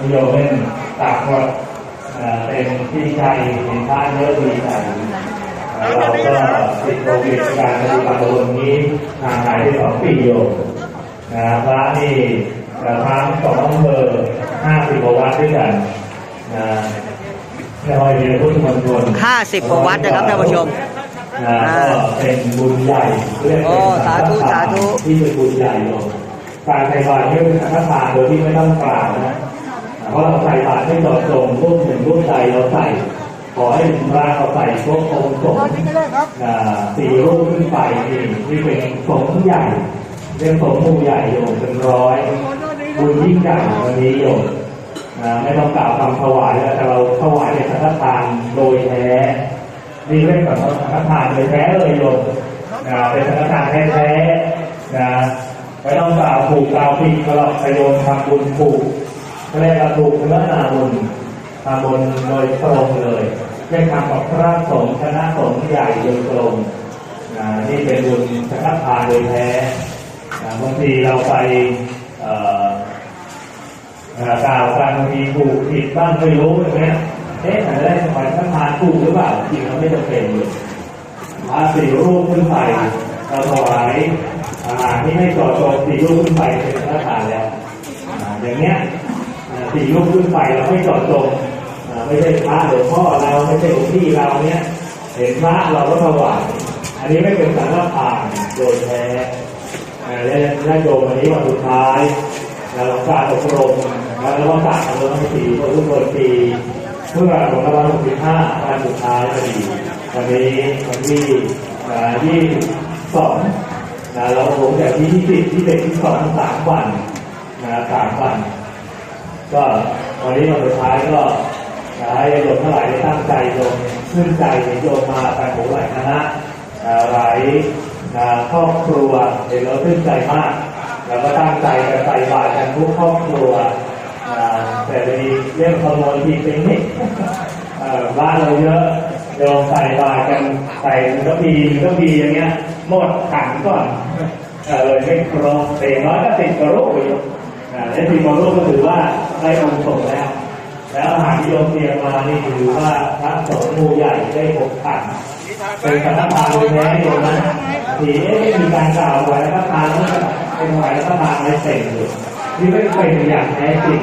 นิยมเล่นตากหมดเอ่อเป็นที่ใจเห็นพระเยอะดีใจเอ่อเราก็ติดโควิดการปฏิบัติธรรมนี้ทางหายได้สองปีโยมนะพระนี่เอ่อทั้งสองอำเภอห้าสิบกว่าวัดด้วยกันนะไม่ค่อยมีพุทธมณฑล50กว่าวัดนะครับท่านผู้ชมนะก็เป็นบุญใหญ่เรียกโอ้เป็นสาธุสาธุที่เป็นบุญใหญ่โยมการใส่บาตรเนี่ยเป็นสังฆทานโดยที่ไม่ต้องกล่าวนะ เพราะเราใส่บาตรให้จบตรงรูปหนึ่งรูปใดเราใส่ ขอให้พระเราใส่พวกองค์สงฆ์สี่รูปขึ้นไปนี่นี่เป็นสงฆ์ใหญ่เรียกสงฆ์หมู่ใหญ่โยมเป็นร้อยบุญยิ่งใหญ่วันนี้โยมอ่าไม่ต้องกล่าวคำถวายแล้วแต่เราถวายเป็นสังฆทานโดยแท้นี่เรียกแบบว่าสังฆทานโดยแท้เลยโยมนะเป็นสังฆทานแท้ๆนะไม่ต้องกล่าวผูกกล่าวผิดก็หรอกไปโยมทำบุญผูก เรียกว่าถูกเนื้อนาบุญทำบุญโดยตรงเลยเรียกทำกับพระสงฆ์คณะสงฆ์ใหญ่โดยตรงนะนี่เป็นบุญสังฆทานโดยแท้บางทีเราไปอ่อเอ่อกล่าวการบางทีถูกผิดบ้างไม่รู้อย่างเงี้ยเอ๊ะอาจะได้สมัยท่านทานถูกหรือเปล่าจริงแล้วไม่จำเป็นเลยพระสี่รูปขึ้นไปเราถวายอาหารที่ไม่เจอจงสี่รูปขึ้นไปเป็นพระทานแล้วอย่างเนี้ย อ่าสี่รูปขึ้นไปเราไม่จอดจงไม่ใช่พระหลวงพ่อเราไม่ใช่หลวงพี่เราเนี้ยเห็นพระเราก็ถวายอันนี้ไม่เป็นสังฆทานโดยแท้และและโยมวันนี้วันสุดท้ายเราลังจากอบรมแล้วเราก็ตัดเราทั้งสี่คนทุกคนปีเพื่อของรางวัลหกสิบห้าวันสุดท้ายพอดีวันนี้วันที่ยี่สองเราผมจากที่ที่สิบที่เด็กที่สองสามวันสามวัน ก็วันนี้วันสุดท้ายก็นะให้โยมทั้งหลายได้ตั้งใจโยมขึ้นใจโยมมาแต่โหหลายคณะหลายครอบครัวเห็นแล้วขึ้นใจมาก แล้วก็ตั้งใจกันใส่บาตรกันทุกครอบครัวแต่ในเรื่องขโมยผิดเป็นนิดบ้านเราเยอะโยมใส่บาตรกันใส่หนึ่งกระพีหนึ่งกระพีอย่างเงี้ยหมดขันก่อนเลยไม่ครบเต็น้อยก็ติดกระโหลกอยู่อ่าและติดกระโหลกก็ถือว่า ได้องค์ส่งแล้ว แล้วอาหารที่โยมเตรียมมานี่ถือว่าพระสงฆ์มู่ใหญ่ได้หกขันเป็นพระทานโดยแท้โยมนะถี่ไม่มีการกล่าวไว้แล้วก็ทานแล้วก็เป็นไว้แล้วก็ทานไม่เป็นเลยนี่ไม่เป็นอย่างแท้จริง